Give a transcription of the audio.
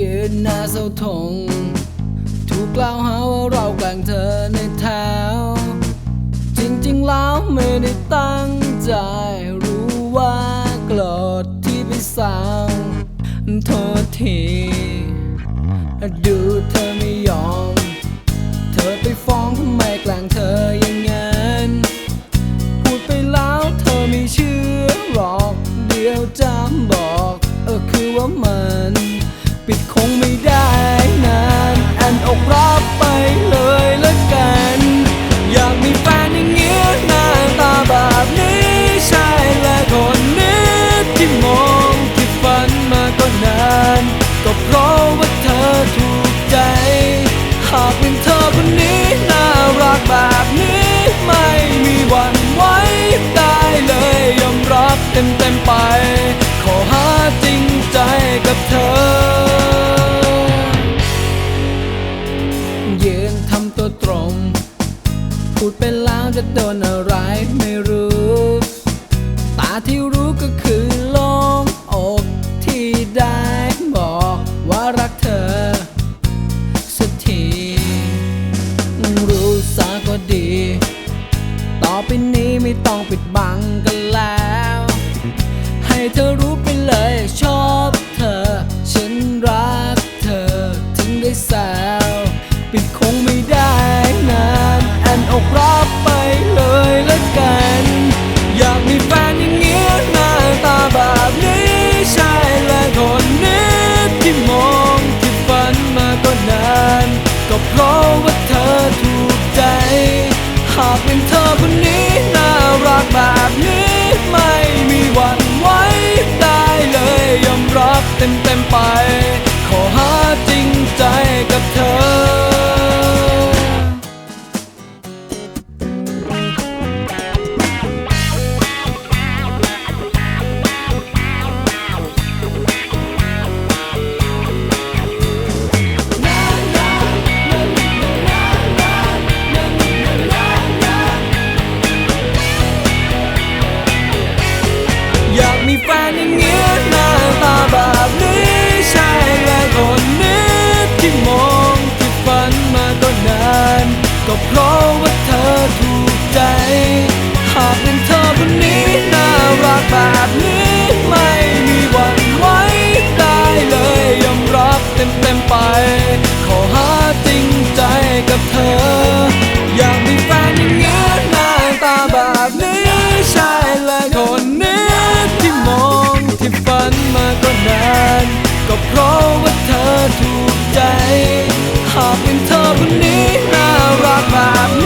ยืนหน้าเสาธงถูกกล่าวหาว่าเราแกล้งเธอในแถว จริงๆแล้วไม่ได้ตั้งใจรู้ว่าโกรธที่ไปสั่งโทษทีดูเธอไม่ยอม เธอไปฟ้องทำไมแกล้งเธออย่างนั้น พูดไปแล้วเธอไม่เชื่อหรอก เดี๋ยวจะบอก เออคือว่ามันากเป็นเธอคนนี้น่ารักแบบนี้ไม่มีวันไว้ได้เลยยอมรับเต็มเต็มไป ขอหาจริงใจกับเธอ ยืนทำตัวตรง พูดไปแล้วจะโดนอะไร ดี ต่อไปนี้ไม่ต้องปิดบัง หากเป็นเธอคนนี้น่ารักแบบนี้ไม่มีวันไว้ได้เลยยอมรับเต็มเต็มไป ขอหาจริงใจกับเธอ ย่งเงี้ยหน้าตาแบบนี้ใช่แรงอ่นนิดที่มองที่ฝันมาก็นาน ก็เพราะว่าเธอถูกใจ หากเป็นเธอคนนี้น่ารักแบบนี้ไม่มีวันไว้ได้เลยยอมรับเต็มเไป ขอหาจริงใจกับเธอ อบเป็นเธอคนนี้น่ารักแบบนี้